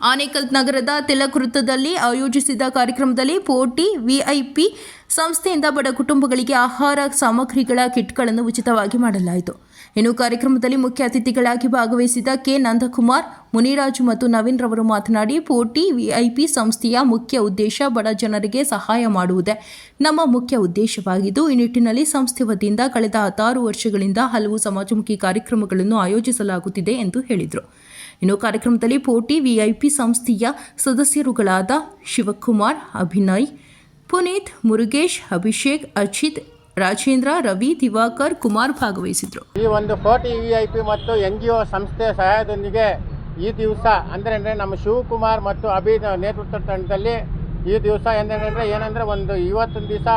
ಆನೇಕಲ್ ನಗರದ ತಿಲಕ್ ವೃತ್ತದಲ್ಲಿ ಆಯೋಜಿಸಿದ ಕಾರ್ಯಕ್ರಮದಲ್ಲಿ ಪೋಟಿ, ವಿಐಪಿ ಸಂಸ್ಥೆಯಿಂದ ಬಡ ಕುಟುಂಬಗಳಿಗೆ ಆಹಾರ ಸಾಮಗ್ರಿಗಳ ಕಿಟ್ಗಳನ್ನು ಉಚಿತವಾಗಿ ಮಾಡಲಾಯಿತು. ಇನ್ನು ಕಾರ್ಯಕ್ರಮದಲ್ಲಿ ಮುಖ್ಯ ಅತಿಥಿಗಳಾಗಿ ಭಾಗವಹಿಸಿದ ಕೆ. ನಂದಕುಮಾರ್, ಮುನಿರಾಜು ಮತ್ತು ನವೀನ್ ರವರು ಮಾತನಾಡಿ, ಪೋಟಿ, ವಿಐಪಿ ಸಂಸ್ಥೆಯ ಮುಖ್ಯ ಉದ್ದೇಶ ಬಡ ಜನರಿಗೆ ಸಹಾಯ ಮಾಡುವುದೇ. ನಮ್ಮ ಮುಖ್ಯ ಉದ್ದೇಶವಾಗಿದ್ದು, ಈ ನಿಟ್ಟಿನಲ್ಲಿ ಸಂಸ್ಥೆ ವತಿಯಿಂದ ಕಳೆದ ಹತ್ತಾರು ವರ್ಷಗಳಿಂದ ಹಲವು ಸಮಾಜಮುಖಿ ಕಾರ್ಯಕ್ರಮಗಳನ್ನು ಆಯೋಜಿಸಲಾಗುತ್ತಿದೆ ಎಂದು ಹೇಳಿದರು. ಇನ್ನು ಕಾರ್ಯಕ್ರಮದಲ್ಲಿ ಪೋಟಿ ವಿಐಪಿ ಸಂಸ್ಥೆಯ ಸದಸ್ಯರುಗಳಾದ ಶಿವಕುಮಾರ್, ಅಭಿನಯ್, ಪುನೀತ್, ಮುರುಗೇಶ್, ಅಭಿಷೇಕ್, ಅಜಿತ್, ರಾಜೇಂದ್ರ, ರವಿ, ದಿವಾಕರ್, ಕುಮಾರ್ ಭಾಗವಹಿಸಿದ್ರು. ಈ ಒಂದು ಕೋಟಿ ವಿ ಐ ಪಿ ಮತ್ತು ಎನ್ ಜಿ ಒ ಸಂಸ್ಥೆಯ ಸಹಾಯದೊಂದಿಗೆ ಈ ದಿವಸ ಅಂದರೆ ನಮ್ಮ ಶಿವಕುಮಾರ್ ಮತ್ತು ಅಭಿ ನೇತೃತ್ವ ತಂಡದಲ್ಲಿ ಈ ದಿವಸ ಏನಂದರೆ ಏನಂದರೆ ಒಂದು ಇವತ್ತೊಂದು ದಿವಸ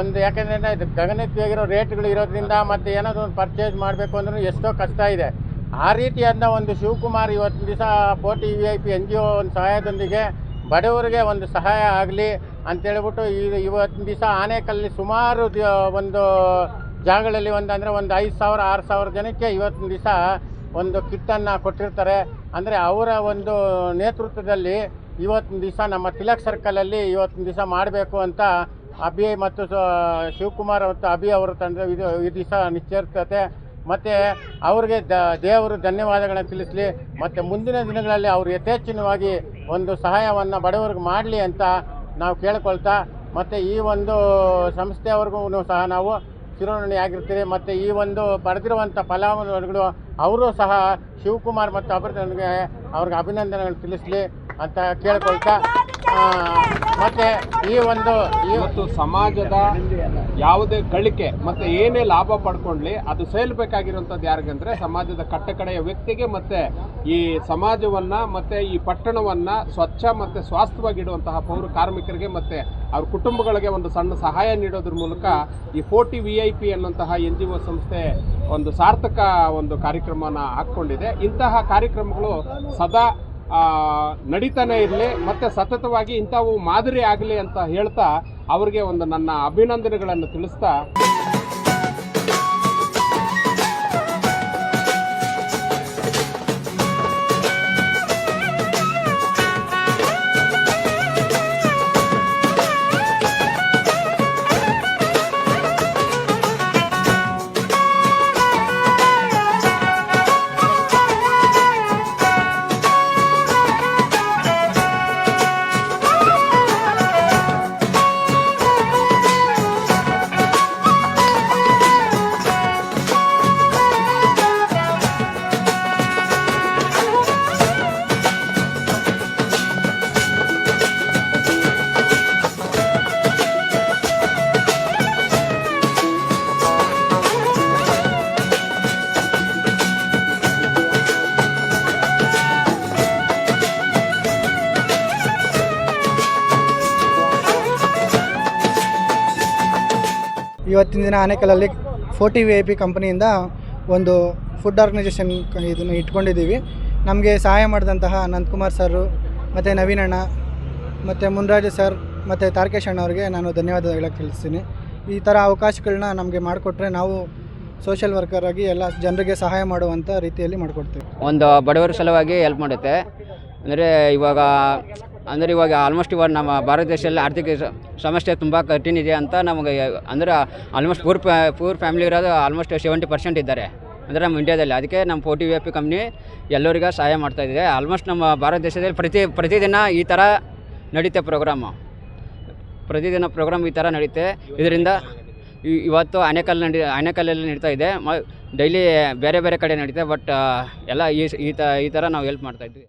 ಒಂದು ಯಾಕೆಂದರೆ ಗಗನಕ್ಕಿರೋ ರೇಟ್ಗಳು ಇರೋದ್ರಿಂದ ಮತ್ತು ಏನಾದರೂ ಒಂದು ಪರ್ಚೇಸ್ ಮಾಡಬೇಕು ಅಂದ್ರೂ ಎಷ್ಟೋ ಕಷ್ಟ ಇದೆ. ಆ ರೀತಿಯಾದ ಒಂದು ಶಿವಕುಮಾರ್ ಇವತ್ತಿನ ದಿವಸ ಕೋಟಿ V I P N G O ಒಂದು ಸಹಾಯದೊಂದಿಗೆ ಬಡವರಿಗೆ ಒಂದು ಸಹಾಯ ಆಗಲಿ ಅಂತೇಳ್ಬಿಟ್ಟು ಈ ಇವತ್ತಿನ ದಿವಸ ಆನೇಕಲ್ಲಿ ಸುಮಾರು ಒಂದು ಜಾಗಗಳಲ್ಲಿ ಒಂದು ಅಂದರೆ ಒಂದು ಐದು ಸಾವಿರ, ಆರು ಸಾವಿರ ಜನಕ್ಕೆ ಇವತ್ತಿನ ದಿವಸ ಒಂದು ಕಿಟ್ಟನ್ನು ಕೊಟ್ಟಿರ್ತಾರೆ. ಅಂದರೆ ಅವರ ಒಂದು ನೇತೃತ್ವದಲ್ಲಿ ಇವತ್ತಿನ ದಿವಸ ನಮ್ಮ ತಿಲಕ್ ಸರ್ಕಲಲ್ಲಿ ಇವತ್ತಿನ ದಿವಸ ಮಾಡಬೇಕು ಅಂತ ಅಭಿ ಮತ್ತು ಶಿವಕುಮಾರ್ ಮತ್ತು ಅಭಿ ಅವರ ತಂಡ ಇದು ಈ ದಿವಸ ನಿಶ್ಚಯಿರ್ತತೆ ಮತ್ತು ಅವ್ರಿಗೆ ದ, ದೇವರು ಧನ್ಯವಾದಗಳನ್ನು ತಿಳಿಸಲಿ. ಮತ್ತು ಮುಂದಿನ ದಿನಗಳಲ್ಲಿ ಅವರು ಯಥೇಚ್ಛವಾಗಿ ಒಂದು ಸಹಾಯವನ್ನು ಬಡವರಿಗೆ ಮಾಡಲಿ ಅಂತ ನಾವು ಕೇಳ್ಕೊಳ್ತಾ, ಮತ್ತು ಈ ಒಂದು ಸಂಸ್ಥೆಯವ್ರಿಗೂ ಸಹ ನಾವು ಚಿರೋಣಿ ಆಗಿರ್ತೀರಿ ಮತ್ತು ಈ ಒಂದು ಪಡೆದಿರುವಂಥ ಫಲಾನುಭವಿಗಳು ಅವರು ಸಹ ಶಿವಕುಮಾರ್ ಮತ್ತು ಅಭಿವೃದ್ಧಿ ಅವ್ರಿಗೆ ಅಭಿನಂದನೆಗಳನ್ನು ತಿಳಿಸಲಿ ಅಂತ ಕೇಳ್ಕೊಳ್ತಾ. ಮತ್ತೆ ಈ ಒಂದು ಇವತ್ತು ಸಮಾಜದ ಯಾವುದೇ ಗಳಿಕೆ ಮತ್ತೆ ಏನೇ ಲಾಭ ಪಡ್ಕೊಂಡ್ಲಿ ಅದು ಸೇಲ್ಬೇಕಾಗಿರುವಂಥದ್ದು ಯಾರಿಗಂದ್ರೆ ಸಮಾಜದ ಕಟ್ಟಕಡೆಯ ವ್ಯಕ್ತಿಗೆ ಮತ್ತೆ ಈ ಸಮಾಜವನ್ನ ಮತ್ತೆ ಈ ಪಟ್ಟಣವನ್ನ ಸ್ವಚ್ಛ ಮತ್ತೆ ಸ್ವಾಸ್ಥ್ಯವಾಗಿಡುವಂತಹ ಪೌರ ಕಾರ್ಮಿಕರಿಗೆ ಮತ್ತೆ ಅವ್ರ ಕುಟುಂಬಗಳಿಗೆ ಒಂದು ಸಣ್ಣ ಸಹಾಯ ನೀಡೋದ್ರ ಮೂಲಕ ಈ ಫೋರ್ಟಿ ವಿ ಐ ಪಿ ಅನ್ನುವಂತಹ ಎನ್ ಜಿ ಒ ಸಂಸ್ಥೆ ಒಂದು ಸಾರ್ಥಕ ಒಂದು ಕಾರ್ಯಕ್ರಮನ ಹಾಕ್ಕೊಂಡಿದೆ. ಇಂತಹ ಕಾರ್ಯಕ್ರಮಗಳು ಸದಾ ನಡೀತಾನೆ ಇರಲಿ ಮತ್ತೆ ಸತತವಾಗಿ ಇಂಥವು ಮಾದರಿ ಆಗಲಿ ಅಂತ ಹೇಳ್ತಾ ಅವರಿಗೆ ಒಂದು ನನ್ನ ಅಭಿನಂದನೆಗಳನ್ನು ತಿಳಿಸ್ತಾ ಇವತ್ತಿನ ದಿನ ಆನೇಕಲಲ್ಲಿ ಫೋರ್ಟಿ ವಿ ಐ ಪಿ ಕಂಪನಿಯಿಂದ ಒಂದು ಫುಡ್ ಆರ್ಗನೈಸೇಷನ್ ಇದನ್ನು ಇಟ್ಕೊಂಡಿದ್ದೀವಿ. ನಮಗೆ ಸಹಾಯ ಮಾಡಿದಂತಹ ನಂದಕುಮಾರ್ ಸರು ಮತ್ತು ನವೀನಣ್ಣ ಮತ್ತು ಮುನ್ರಾಜು ಸರ್, ಮತ್ತು ತಾರಕೇಶ್ ಅಣ್ಣ ಅವರಿಗೆ ನಾನು ಧನ್ಯವಾದ ಹೇಳಕ್ಕೆ ತಿಳಿಸ್ತೀನಿ. ಈ ಥರ ಅವಕಾಶಗಳನ್ನ ನಮಗೆ ಮಾಡಿಕೊಟ್ರೆ ನಾವು ಸೋಷಿಯಲ್ ವರ್ಕರ್ ಆಗಿ ಎಲ್ಲ ಜನರಿಗೆ ಸಹಾಯ ಮಾಡುವಂಥ ರೀತಿಯಲ್ಲಿ ಮಾಡಿಕೊಡ್ತೀವಿ. ಒಂದು ಬಡವರ ಸಲುವಾಗಿ ಹೆಲ್ಪ್ ಮಾಡುತ್ತೆ. ಅಂದರೆ ಇವಾಗ ಅಂದರೆ ಇವಾಗ ಆಲ್ಮೋಸ್ಟ್ ಇವಾಗ ನಮ್ಮ ಭಾರತ ದೇಶದಲ್ಲಿ ಆರ್ಥಿಕ ಸಮಸ್ಯೆ ತುಂಬ ಕಠಿಣ ಇದೆ ಅಂತ ನಮಗೆ, ಅಂದರೆ ಆಲ್ಮೋಸ್ಟ್ ಪೂರ್ ಪೂರ್ ಫ್ಯಾಮಿಲಿ ಇರೋದು ಆಲ್ಮೋಸ್ಟ್ ಸೆವೆಂಟಿ ಪರ್ಸೆಂಟ್ ಇದ್ದಾರೆ. ಅಂದರೆ ನಮ್ಮ ಇಂಡಿಯಾದಲ್ಲಿ ಅದಕ್ಕೆ ನಮ್ಮ ಫೋರ್ಟಿ ವಿ ಪಿ ಕಂಪ್ನಿ ಎಲ್ಲರಿಗೂ ಸಹಾಯ ಮಾಡ್ತಾ ಇದೆ. ಆಲ್ಮೋಸ್ಟ್ ನಮ್ಮ ಭಾರತ ದೇಶದಲ್ಲಿ ಪ್ರತಿ, ಪ್ರತಿದಿನ ಈ ಥರ ನಡೀತೆ ಪ್ರೋಗ್ರಾಮು ಪ್ರತಿದಿನ ಪ್ರೋಗ್ರಾಮ್ ಈ ಥರ ನಡೀತೆ. ಇದರಿಂದ ಇವತ್ತು ಆನೆಕಲ್ ನಡಿ ಆನೇಕಲ್ಲಲ್ಲಿ ನಡೀತಾ ಇದೆ. ಮ ಡೈಲಿ ಬೇರೆ ಬೇರೆ ಕಡೆ ನಡೀತೆ. ಬಟ್ ಎಲ್ಲ ಈ ಈ ಥರ ಈ ಥರ ನಾವು ಹೆಲ್ಪ್ ಮಾಡ್ತಾ ಇದ್ವಿ.